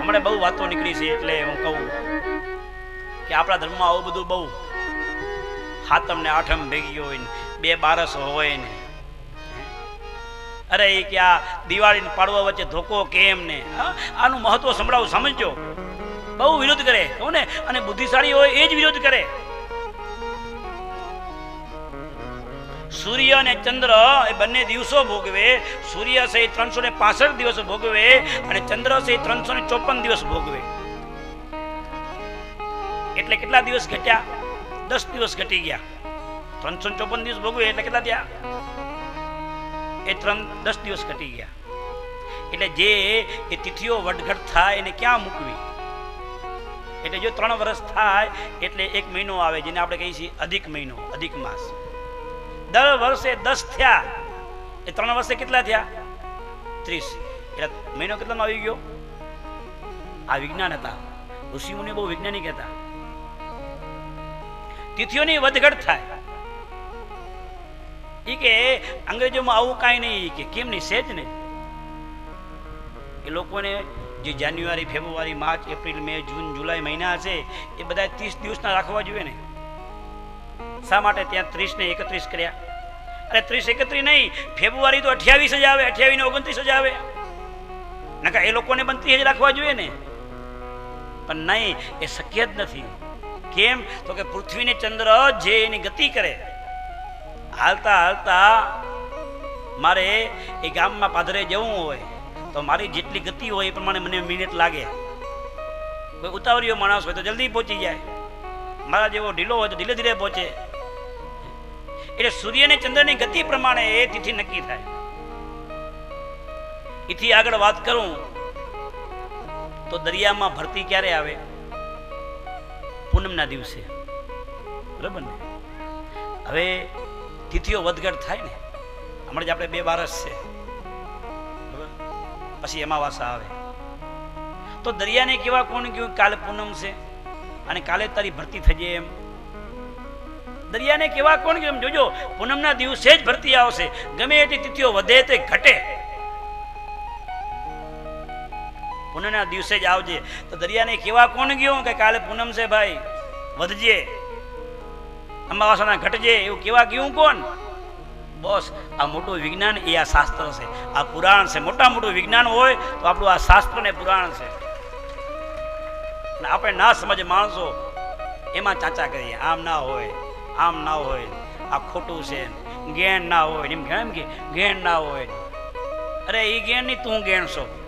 હમણાં બહુ વાતો નીકળી છે એટલે હું કહું કે આપણા ધર્મમાં આવું બધું બહુ હાતમ ને આઠમ ભેગી હોય ને, બે બારસ હોય ને. અરે એ કે આ દિવાળી પાડવા વચ્ચે ધોકો કેમ ને? આનું મહત્વ સંભળાવું સમજજો. બહુ વિરોધ કરે કહું ને? અને બુદ્ધિશાળી હોય એ જ વિરોધ કરે. સૂર્ય અને ચંદ્ર એ બંને દિવસો ભોગવે. સૂર્ય સહિત ત્રણસો ને પાસઠ દિવસ ભોગવે અને ચંદ્ર સહિત ત્રણસો ને ચોપન દિવસ ભોગવે. એટલે કેટલા દિવસ ઘટ્યા? દસ દિવસ ઘટી ગયા. ત્રણસો ને ચોપન દિવસ ભોગવે એટલે કેટલા થયા? એ ત્રણ દસ દિવસ ઘટી ગયા. એટલે જે એ તિથિઓ વડઘટ થાય એને ક્યાં મૂકવી? એટલે જો ત્રણ વર્ષ થાય, એટલે એક મહિનો આવે, જેને આપણે કહીએ છીએ અધિક મહિનો, અધિક માસ. દર વર્ષે દસ થયા. એ ત્રણ વર્ષે કેટલા થયા? ત્રીસ. એટલે મહિનો કેટલામાં આવી ગયો? આ વિજ્ઞાન હતા. ઋષિમુનિ બહુ વૈજ્ઞાનિક હતા. તિથિઓની વધઘટ થાય. એ કે અંગ્રેજોમાં આવું કાંઈ નહીં. કે કેમ નહીં સેજ ને. એ લોકોને જે January, February, March, April, May, June, July મહિના છે, એ બધા ત્રીસ દિવસના રાખવા જોઈએ ને. શા માટે ત્યાં ત્રીસ ને એકત્રીસ કર્યા? અરે ત્રીસ એકત્રીસ નહીં, ફેબ્રુઆરી તો અઠ્યાવીસ જ આવે, અઠ્યાવીસ ને ઓગણત્રીસ જ આવે. નકા એ લોકોને ત્રીસ જ રાખવા જોઈએ ને. પણ નહીં, એ શક્ય જ નથી. કેમ? તો કે પૃથ્વીને ચંદ્ર જે એની ગતિ કરે, હાલતા હાલતા મારે એ ગામમાં પાદરે જવું હોય, તો મારી જેટલી ગતિ હોય એ પ્રમાણે મને મિનિટ લાગે. કોઈ ઉતાવળીઓ માણસ હોય તો જલ્દી પહોંચી જાય. મારા જેવો ઢીલો હોય તો ધીરે ધીરે પહોંચે. એટલે સૂર્ય અને ચંદ્રની ગતિ પ્રમાણે એ તિથિ નક્કી થાય. એથી આગળ વાત કરું, તો દરિયામાં ભરતી ક્યારે આવે? પૂનમના દિવસે. બરાબર ને? હવે તિથિઓ વધઘટ થાય ને, હમણાં જ આપણે બે બારસ છે. પછી અમાવાસા આવે. તો દરિયાને કેવા કોણ કહ્યું કાલે પૂનમ છે. અને કાલે તારી ભરતી થજે એમ. દરિયાને કેવા કોણ કેમ જોજો. પૂનમના દિવસે જ ભરતી આવશે. ગમે એટલી તિથિઓ વધે તે ઘટે. પૂનમના દિવસે જ આવજે. તો દરિયાને કેવા કોણ ગયો? કે કાલે પૂનમ છે ભાઈ, વધજે. અમાવાસાના ઘટજે. એવું કેવા ગયું કોણ? બોસ, આ મોટું વિજ્ઞાન એ આ શાસ્ત્ર છે. આ પુરાણ છે. મોટા મોટું વિજ્ઞાન હોય તો આપણું આ શાસ્ત્ર ને પુરાણ છે. આપણે ના સમજ માણસો, એમાં ચાચા કરીએ. આમ ના હોય. આમ ના હોય, આ ખોટું છે ગેણ ના હોય, એમ કેમ કે ગેણ ના હોય. અરે એ ગેણ નહીં તું ગેણ છો